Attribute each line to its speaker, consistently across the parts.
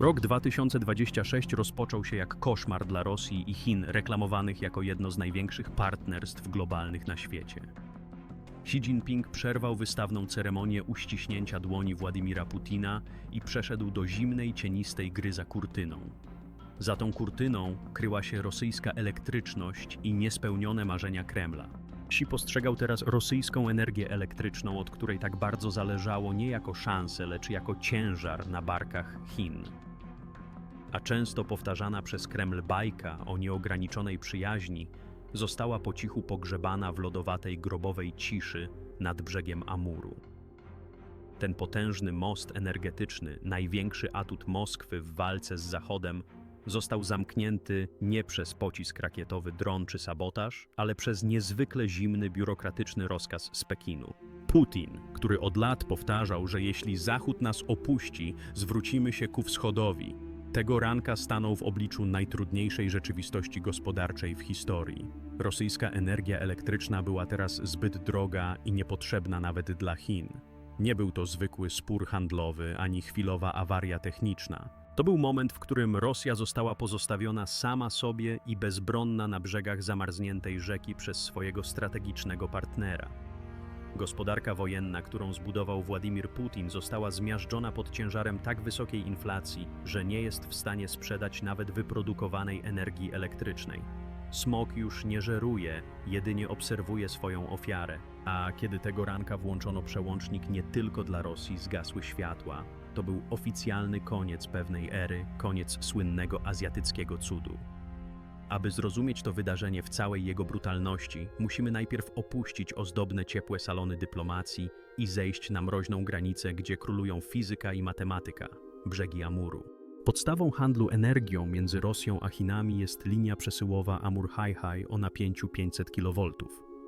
Speaker 1: Rok 2026 rozpoczął się jak koszmar dla Rosji i Chin, reklamowanych jako jedno z największych partnerstw globalnych na świecie. Xi Jinping przerwał wystawną ceremonię uściśnięcia dłoni Władimira Putina i przeszedł do zimnej, cienistej gry za kurtyną. Za tą kurtyną kryła się rosyjska elektryczność i niespełnione marzenia Kremla. Xi postrzegał teraz rosyjską energię elektryczną, od której tak bardzo zależało nie jako szansę, lecz jako ciężar na barkach Chin. A często powtarzana przez Kreml bajka o nieograniczonej przyjaźni została po cichu pogrzebana w lodowatej grobowej ciszy nad brzegiem Amuru. Ten potężny most energetyczny, największy atut Moskwy w walce z Zachodem, został zamknięty nie przez pocisk rakietowy, dron czy sabotaż, ale przez niezwykle zimny, biurokratyczny rozkaz z Pekinu. Putin, który od lat powtarzał, że jeśli Zachód nas opuści, zwrócimy się ku wschodowi, tego ranka stanął w obliczu najtrudniejszej rzeczywistości gospodarczej w historii. Rosyjska energia elektryczna była teraz zbyt droga i niepotrzebna nawet dla Chin. Nie był to zwykły spór handlowy ani chwilowa awaria techniczna. To był moment, w którym Rosja została pozostawiona sama sobie i bezbronna na brzegach zamarzniętej rzeki przez swojego strategicznego partnera. Gospodarka wojenna, którą zbudował Władimir Putin, została zmiażdżona pod ciężarem tak wysokiej inflacji, że nie jest w stanie sprzedać nawet wyprodukowanej energii elektrycznej. Smok już nie żeruje, jedynie obserwuje swoją ofiarę. A kiedy tego ranka włączono przełącznik nie tylko dla Rosji, zgasły światła. To był oficjalny koniec pewnej ery, koniec słynnego azjatyckiego cudu. Aby zrozumieć to wydarzenie w całej jego brutalności, musimy najpierw opuścić ozdobne ciepłe salony dyplomacji i zejść na mroźną granicę, gdzie królują fizyka i matematyka brzegi Amuru. Podstawą handlu energią między Rosją a Chinami jest linia przesyłowa Amur-Haihai o napięciu 500 kV.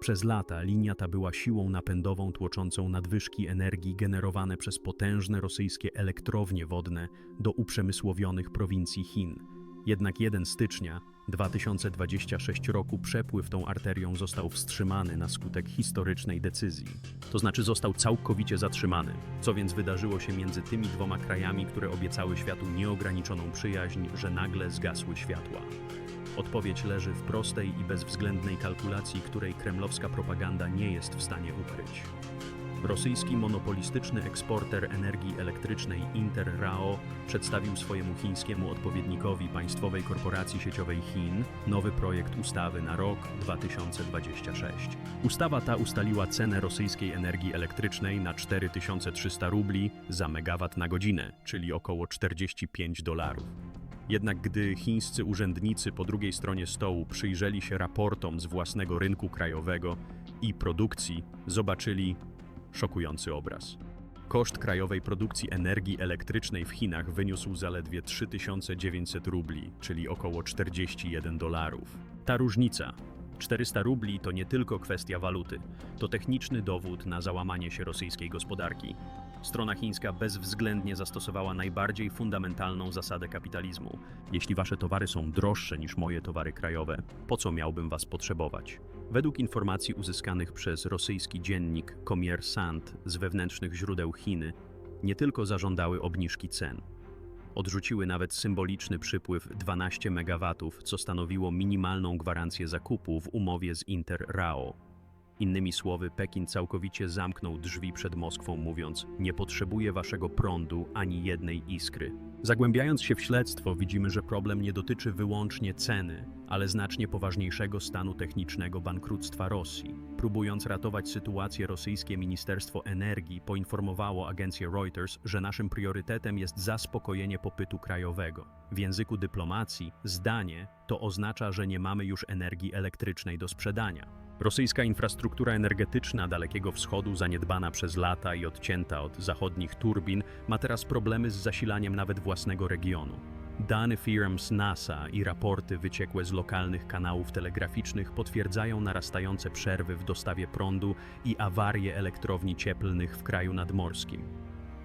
Speaker 1: Przez lata linia ta była siłą napędową tłoczącą nadwyżki energii generowane przez potężne rosyjskie elektrownie wodne do uprzemysłowionych prowincji Chin. Jednak 1 stycznia 2026 roku przepływ tą arterią został wstrzymany na skutek historycznej decyzji. To znaczy został całkowicie zatrzymany. Co więc wydarzyło się między tymi dwoma krajami, które obiecały światu nieograniczoną przyjaźń, że nagle zgasły światła? Odpowiedź leży w prostej i bezwzględnej kalkulacji, której kremlowska propaganda nie jest w stanie ukryć. Rosyjski monopolistyczny eksporter energii elektrycznej Inter Rao przedstawił swojemu chińskiemu odpowiednikowi Państwowej Korporacji Sieciowej Chin nowy projekt ustawy na rok 2026. Ustawa ta ustaliła cenę rosyjskiej energii elektrycznej na 4300 rubli za megawat na godzinę, czyli około 45 dolarów. Jednak gdy chińscy urzędnicy po drugiej stronie stołu przyjrzeli się raportom z własnego rynku krajowego i produkcji, zobaczyli szokujący obraz. Koszt krajowej produkcji energii elektrycznej w Chinach wyniósł zaledwie 3900 rubli, czyli około 41 dolarów. Ta różnica 400 rubli to nie tylko kwestia waluty, to techniczny dowód na załamanie się rosyjskiej gospodarki. Strona chińska bezwzględnie zastosowała najbardziej fundamentalną zasadę kapitalizmu. Jeśli wasze towary są droższe niż moje towary krajowe, po co miałbym was potrzebować? Według informacji uzyskanych przez rosyjski dziennik Kommersant z wewnętrznych źródeł Chiny, nie tylko zażądały obniżki cen, odrzuciły nawet symboliczny przypływ 12 MW, co stanowiło minimalną gwarancję zakupu w umowie z Inter Rao. Innymi słowy, Pekin całkowicie zamknął drzwi przed Moskwą, mówiąc: Nie potrzebuję waszego prądu ani jednej iskry. Zagłębiając się w śledztwo, widzimy, że problem nie dotyczy wyłącznie ceny, ale znacznie poważniejszego stanu technicznego bankructwa Rosji. Próbując ratować sytuację, rosyjskie Ministerstwo Energii poinformowało agencję Reuters, że naszym priorytetem jest zaspokojenie popytu krajowego. W języku dyplomacji zdanie to oznacza, że nie mamy już energii elektrycznej do sprzedania. Rosyjska infrastruktura energetyczna Dalekiego Wschodu, zaniedbana przez lata i odcięta od zachodnich turbin, ma teraz problemy z zasilaniem nawet własnego regionu. Dane firm z NASA i raporty wyciekłe z lokalnych kanałów telegraficznych potwierdzają narastające przerwy w dostawie prądu i awarie elektrowni cieplnych w kraju nadmorskim.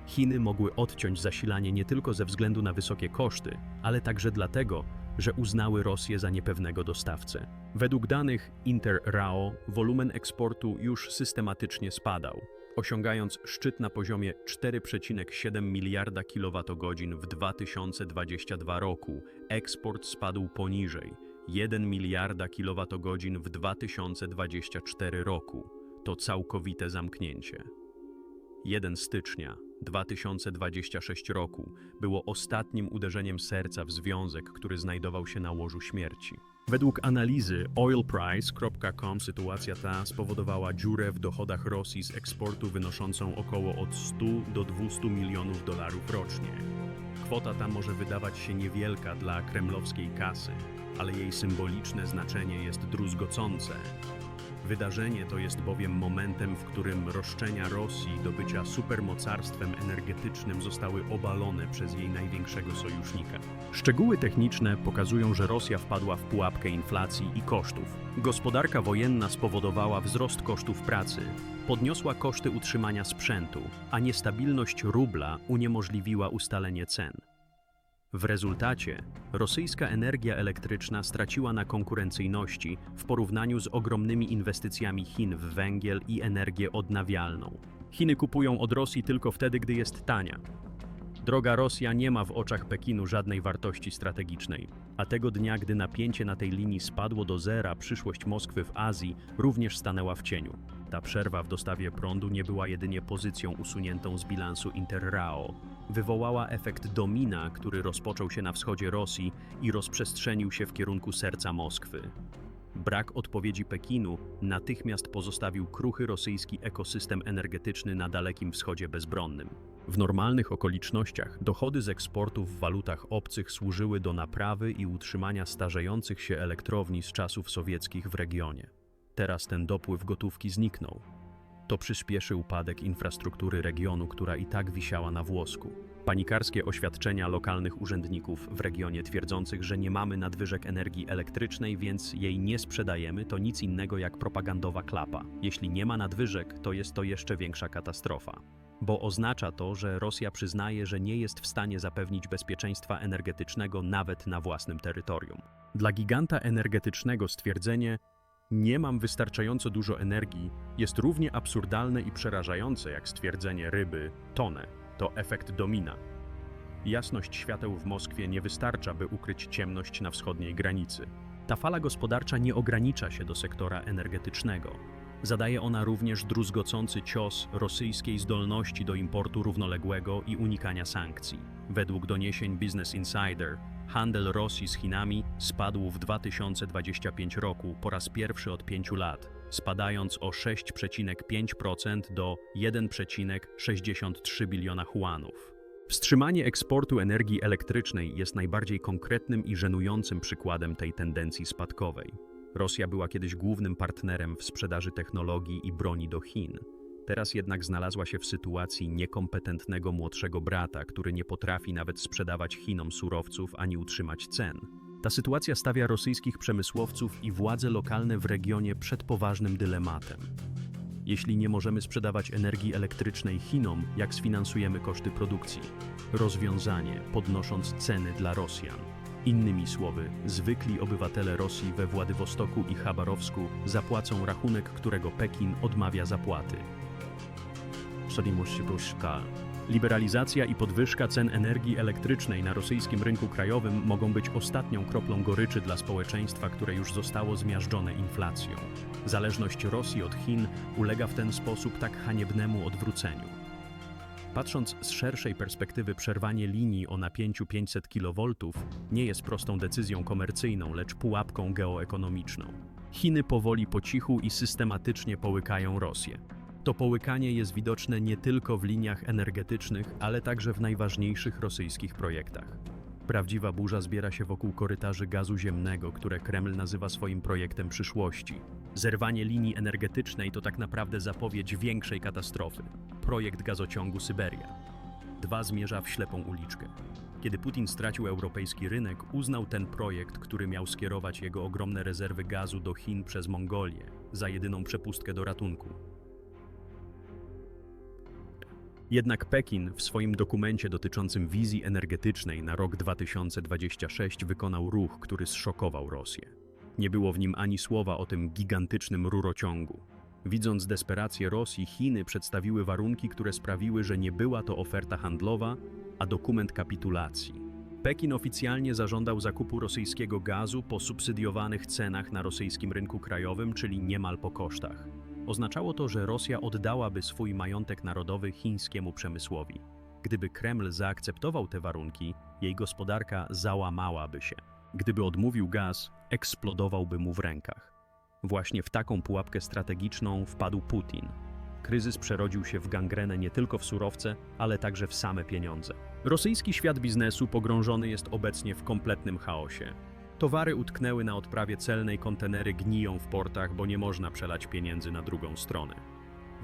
Speaker 1: Chiny mogły odciąć zasilanie nie tylko ze względu na wysokie koszty, ale także dlatego, że uznały Rosję za niepewnego dostawcę. Według danych Inter Rao wolumen eksportu już systematycznie spadał. osiągając szczyt na poziomie 4,7 miliarda kWh w 2022 roku. Eksport spadł poniżej 1 miliarda kWh w 2024 roku. To całkowite zamknięcie. 1 stycznia 2026 roku było ostatnim uderzeniem serca w związek, który znajdował się na łożu śmierci. Według analizy oilprice.com sytuacja ta spowodowała dziurę w dochodach Rosji z eksportu wynoszącą około od 100 do 200 milionów dolarów rocznie. Kwota ta może wydawać się niewielka dla kremlowskiej kasy, ale jej symboliczne znaczenie jest druzgocące. Wydarzenie to jest bowiem momentem, w którym roszczenia Rosji do bycia supermocarstwem energetycznym zostały obalone przez jej największego sojusznika. Szczegóły techniczne pokazują, że Rosja wpadła w pułapkę inflacji i kosztów. Gospodarka wojenna spowodowała wzrost kosztów pracy, podniosła koszty utrzymania sprzętu, a niestabilność rubla uniemożliwiła ustalenie cen. W rezultacie rosyjska energia elektryczna straciła na konkurencyjności w porównaniu z ogromnymi inwestycjami Chin w węgiel i energię odnawialną. Chiny kupują od Rosji tylko wtedy, gdy jest tania. Droga Rosja nie ma w oczach Pekinu żadnej wartości strategicznej, a tego dnia, gdy napięcie na tej linii spadło do zera, przyszłość Moskwy w Azji również stanęła w cieniu. Ta przerwa w dostawie prądu nie była jedynie pozycją usuniętą z bilansu Interrao. Wywołała efekt domina, który rozpoczął się na wschodzie Rosji i rozprzestrzenił się w kierunku serca Moskwy. Brak odpowiedzi Pekinu natychmiast pozostawił kruchy rosyjski ekosystem energetyczny na Dalekim Wschodzie bezbronnym. W normalnych okolicznościach dochody z eksportu w walutach obcych służyły do naprawy i utrzymania starzejących się elektrowni z czasów sowieckich w regionie. Teraz ten dopływ gotówki zniknął. To przyspieszy upadek infrastruktury regionu, która i tak wisiała na włosku. Panikarskie oświadczenia lokalnych urzędników w regionie twierdzących, że nie mamy nadwyżek energii elektrycznej, więc jej nie sprzedajemy, to nic innego jak propagandowa klapa. Jeśli nie ma nadwyżek, to jest to jeszcze większa katastrofa. Bo oznacza to, że Rosja przyznaje, że nie jest w stanie zapewnić bezpieczeństwa energetycznego nawet na własnym terytorium. Dla giganta energetycznego stwierdzenie nie mam wystarczająco dużo energii jest równie absurdalne i przerażające jak stwierdzenie ryby tonę. To efekt domina. Jasność świateł w Moskwie nie wystarcza, by ukryć ciemność na wschodniej granicy. Ta fala gospodarcza nie ogranicza się do sektora energetycznego. Zadaje ona również druzgocący cios rosyjskiej zdolności do importu równoległego i unikania sankcji. Według doniesień Business Insider, handel Rosji z Chinami spadł w 2025 roku po raz pierwszy od pięciu lat, spadając o 6,5% do 1,63 biliona juanów. Wstrzymanie eksportu energii elektrycznej jest najbardziej konkretnym i żenującym przykładem tej tendencji spadkowej. Rosja była kiedyś głównym partnerem w sprzedaży technologii i broni do Chin. Teraz jednak znalazła się w sytuacji niekompetentnego młodszego brata, który nie potrafi nawet sprzedawać Chinom surowców ani utrzymać cen. Ta sytuacja stawia rosyjskich przemysłowców i władze lokalne w regionie przed poważnym dylematem. Jeśli nie możemy sprzedawać energii elektrycznej Chinom, jak sfinansujemy koszty produkcji? Rozwiązanie, podnosząc ceny dla Rosjan. Innymi słowy, zwykli obywatele Rosji we Władywostoku i Chabarowsku zapłacą rachunek, którego Pekin odmawia zapłaty. Liberalizacja i podwyżka cen energii elektrycznej na rosyjskim rynku krajowym mogą być ostatnią kroplą goryczy dla społeczeństwa, które już zostało zmiażdżone inflacją. Zależność Rosji od Chin ulega w ten sposób tak haniebnemu odwróceniu. Patrząc z szerszej perspektywy, przerwanie linii o napięciu 500 kV nie jest prostą decyzją komercyjną, lecz pułapką geoekonomiczną. Chiny powoli po cichu i systematycznie połykają Rosję. To połykanie jest widoczne nie tylko w liniach energetycznych, ale także w najważniejszych rosyjskich projektach. Prawdziwa burza zbiera się wokół korytarzy gazu ziemnego, które Kreml nazywa swoim projektem przyszłości. Zerwanie linii energetycznej to tak naprawdę zapowiedź większej katastrofy projekt gazociągu Syberia. Dwa zmierza w ślepą uliczkę. Kiedy Putin stracił europejski rynek, uznał ten projekt, który miał skierować jego ogromne rezerwy gazu do Chin przez Mongolię, za jedyną przepustkę do ratunku. Jednak Pekin w swoim dokumencie dotyczącym wizji energetycznej na rok 2026 wykonał ruch, który zszokował Rosję. Nie było w nim ani słowa o tym gigantycznym rurociągu. Widząc desperację Rosji, Chiny przedstawiły warunki, które sprawiły, że nie była to oferta handlowa, a dokument kapitulacji. Pekin oficjalnie zażądał zakupu rosyjskiego gazu po subsydiowanych cenach na rosyjskim rynku krajowym, czyli niemal po kosztach. Oznaczało to, że Rosja oddałaby swój majątek narodowy chińskiemu przemysłowi. Gdyby Kreml zaakceptował te warunki, jej gospodarka załamałaby się. Gdyby odmówił gaz, eksplodowałby mu w rękach. Właśnie w taką pułapkę strategiczną wpadł Putin. Kryzys przerodził się w gangrenę nie tylko w surowce, ale także w same pieniądze. Rosyjski świat biznesu pogrążony jest obecnie w kompletnym chaosie. Towary utknęły na odprawie celnej, kontenery gniją w portach, bo nie można przelać pieniędzy na drugą stronę.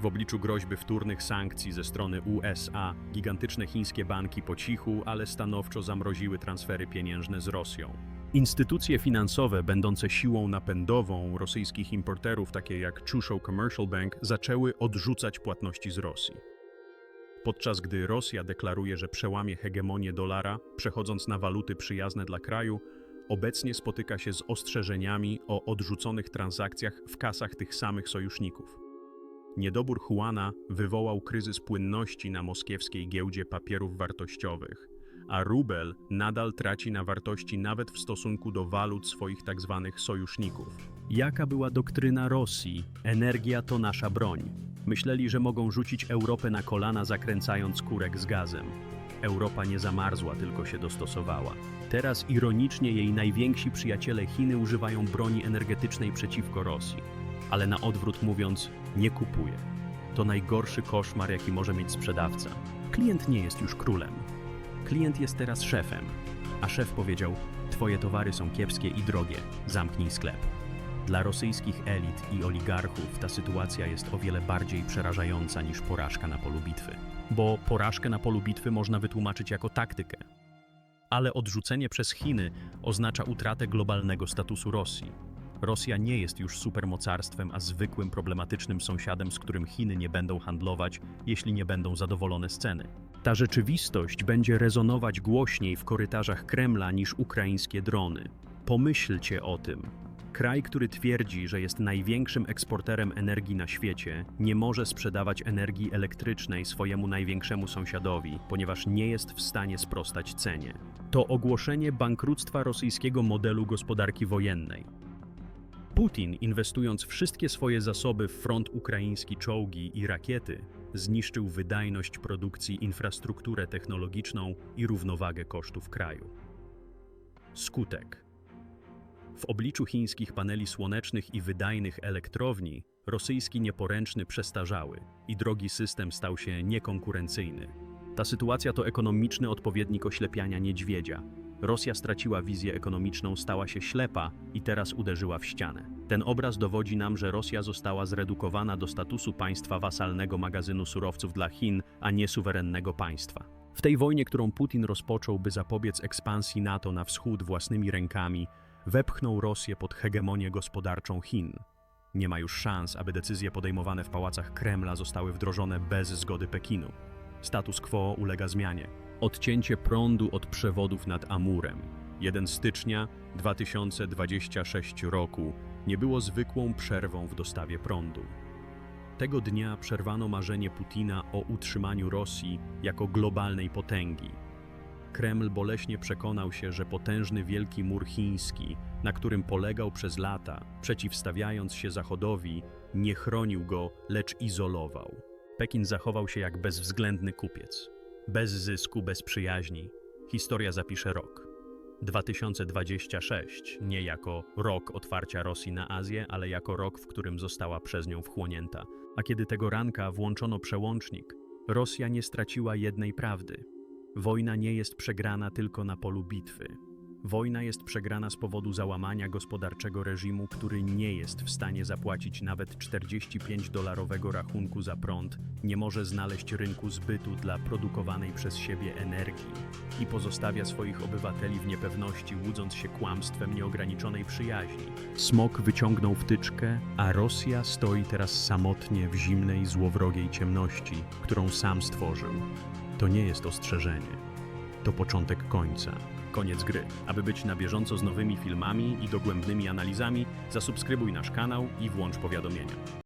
Speaker 1: W obliczu groźby wtórnych sankcji ze strony USA, gigantyczne chińskie banki po cichu, ale stanowczo zamroziły transfery pieniężne z Rosją. Instytucje finansowe będące siłą napędową rosyjskich importerów, takie jak Chushow Commercial Bank, zaczęły odrzucać płatności z Rosji. Podczas gdy Rosja deklaruje, że przełamie hegemonię dolara, przechodząc na waluty przyjazne dla kraju, obecnie spotyka się z ostrzeżeniami o odrzuconych transakcjach w kasach tych samych sojuszników. Niedobór Juana wywołał kryzys płynności na moskiewskiej giełdzie papierów wartościowych, a rubel nadal traci na wartości nawet w stosunku do walut swoich tzw. sojuszników. Jaka była doktryna Rosji? Energia to nasza broń. Myśleli, że mogą rzucić Europę na kolana, zakręcając kurek z gazem. Europa nie zamarzła, tylko się dostosowała. Teraz ironicznie jej najwięksi przyjaciele Chiny używają broni energetycznej przeciwko Rosji. Ale na odwrót mówiąc, nie kupuje. To najgorszy koszmar, jaki może mieć sprzedawca. Klient nie jest już królem. Klient jest teraz szefem. A szef powiedział: Twoje towary są kiepskie i drogie, zamknij sklep. Dla rosyjskich elit i oligarchów ta sytuacja jest o wiele bardziej przerażająca niż porażka na polu bitwy. Bo porażkę na polu bitwy można wytłumaczyć jako taktykę. Ale odrzucenie przez Chiny oznacza utratę globalnego statusu Rosji. Rosja nie jest już supermocarstwem, a zwykłym problematycznym sąsiadem, z którym Chiny nie będą handlować, jeśli nie będą zadowolone z ceny. Ta rzeczywistość będzie rezonować głośniej w korytarzach Kremla niż ukraińskie drony. Pomyślcie o tym. Kraj, który twierdzi, że jest największym eksporterem energii na świecie, nie może sprzedawać energii elektrycznej swojemu największemu sąsiadowi, ponieważ nie jest w stanie sprostać cenie. To ogłoszenie bankructwa rosyjskiego modelu gospodarki wojennej. Putin, inwestując wszystkie swoje zasoby w front ukraiński czołgi i rakiety, zniszczył wydajność produkcji, infrastrukturę technologiczną i równowagę kosztów kraju. Skutek. W obliczu chińskich paneli słonecznych i wydajnych elektrowni, rosyjski nieporęczny przestarzały i drogi system stał się niekonkurencyjny. Ta sytuacja to ekonomiczny odpowiednik oślepiania niedźwiedzia. Rosja straciła wizję ekonomiczną, stała się ślepa i teraz uderzyła w ścianę. Ten obraz dowodzi nam, że Rosja została zredukowana do statusu państwa wasalnego magazynu surowców dla Chin, a nie suwerennego państwa. W tej wojnie, którą Putin rozpoczął, by zapobiec ekspansji NATO na wschód własnymi rękami, wepchnął Rosję pod hegemonię gospodarczą Chin. Nie ma już szans, aby decyzje podejmowane w pałacach Kremla zostały wdrożone bez zgody Pekinu. Status quo ulega zmianie. Odcięcie prądu od przewodów nad Amurem. 1 stycznia 2026 roku nie było zwykłą przerwą w dostawie prądu. Tego dnia przerwano marzenie Putina o utrzymaniu Rosji jako globalnej potęgi. Kreml boleśnie przekonał się, że potężny Wielki Mur Chiński, na którym polegał przez lata, przeciwstawiając się Zachodowi, nie chronił go, lecz izolował. Pekin zachował się jak bezwzględny kupiec. Bez zysku, bez przyjaźni. Historia zapisze rok. 2026 nie jako rok otwarcia Rosji na Azję, ale jako rok, w którym została przez nią wchłonięta. A kiedy tego ranka włączono przełącznik, Rosja nie straciła jednej prawdy. Wojna nie jest przegrana tylko na polu bitwy. Wojna jest przegrana z powodu załamania gospodarczego reżimu, który nie jest w stanie zapłacić nawet 45-dolarowego rachunku za prąd, nie może znaleźć rynku zbytu dla produkowanej przez siebie energii i pozostawia swoich obywateli w niepewności, łudząc się kłamstwem nieograniczonej przyjaźni. Smok wyciągnął wtyczkę, a Rosja stoi teraz samotnie w zimnej, złowrogiej ciemności, którą sam stworzył. To nie jest ostrzeżenie. To początek końca. Koniec gry. Aby być na bieżąco z nowymi filmami i dogłębnymi analizami, zasubskrybuj nasz kanał i włącz powiadomienia.